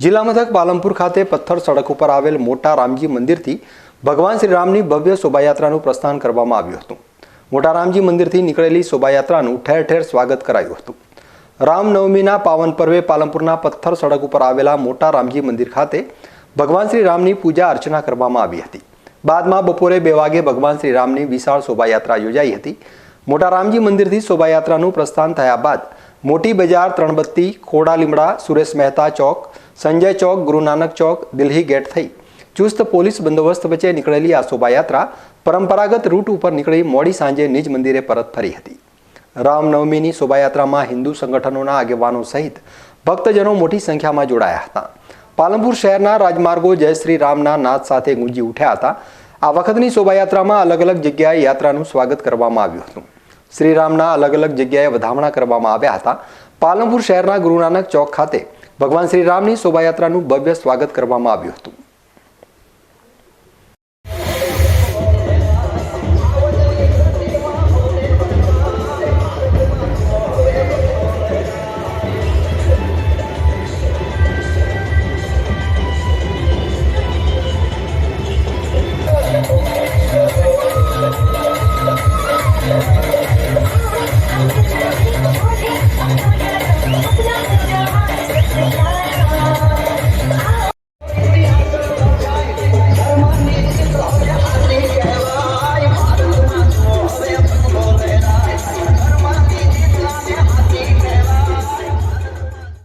જિલ્લા મથક પાલનપુર ખાતે પથ્થર સડક ઉપર આવેલ મોટા રામજી મંદિરથી ભગવાન શ્રી રામની ભવ્ય શોભાયાત્રાનું પ્રસ્થાન કરવામાં આવ્યું હતું. મોટા રામજી મંદિરથી નીકળેલી શોભાયાત્રાનું ઠેર ઠેર સ્વાગત કરાયું હતું. રામનવમીના પાવન પર્વે પાલનપુરના પથ્થર સડક ઉપર આવેલા મોટા રામજી મંદિર ખાતે ભગવાન શ્રી રામની પૂજા અર્ચના કરવામાં આવી હતી. બાદમાં બપોરે બે વાગે ભગવાન શ્રી રામની વિશાળ શોભાયાત્રા યોજાઈ હતી. મોટા રામજી મંદિરથી શોભાયાત્રાનું પ્રસ્થાન થયા બાદ મોટી બજાર ત્રણબત્તી, ખોડા લીમડા, સુરેશ મહેતા ચોક, સંજય ચોક ગુરુનાનક ચોક, દિલ્હી ગેટ થઈ. ચુસ્ત પોલીસ બંદોબસ્ત વચ્ચે નીકળેલી આ શોભાયાત્રા પરંપરાગત રૂટ ઉપર નીકળી મોડી સાંજે નિજ મંદિરે પરત ફરી હતી. રામનવમીની શોભાયાત્રામાં હિન્દુ સંગઠનોના આગેવાનો સહિત ભક્તજનો મોટી સંખ્યામાં જોડાયા હતા. પાલનપુર શહેરના રાજમાર્ગો જય શ્રી રામના નાદ સાથે ગુંજી ઉઠ્યા હતા. આ વખતની શોભાયાત્રામાં અલગ અલગ જગ્યાએ યાત્રાનું સ્વાગત કરવામાં આવ્યું હતું. શ્રીરામના અલગ અલગ જગ્યાએ વધામણા કરવામાં આવ્યા હતા. પાલનપુર શહેરના ગુરુનાનક ચોક ખાતે ભગવાન શ્રીરામની શોભાયાત્રાનું ભવ્ય સ્વાગત કરવામાં આવ્યું હતું.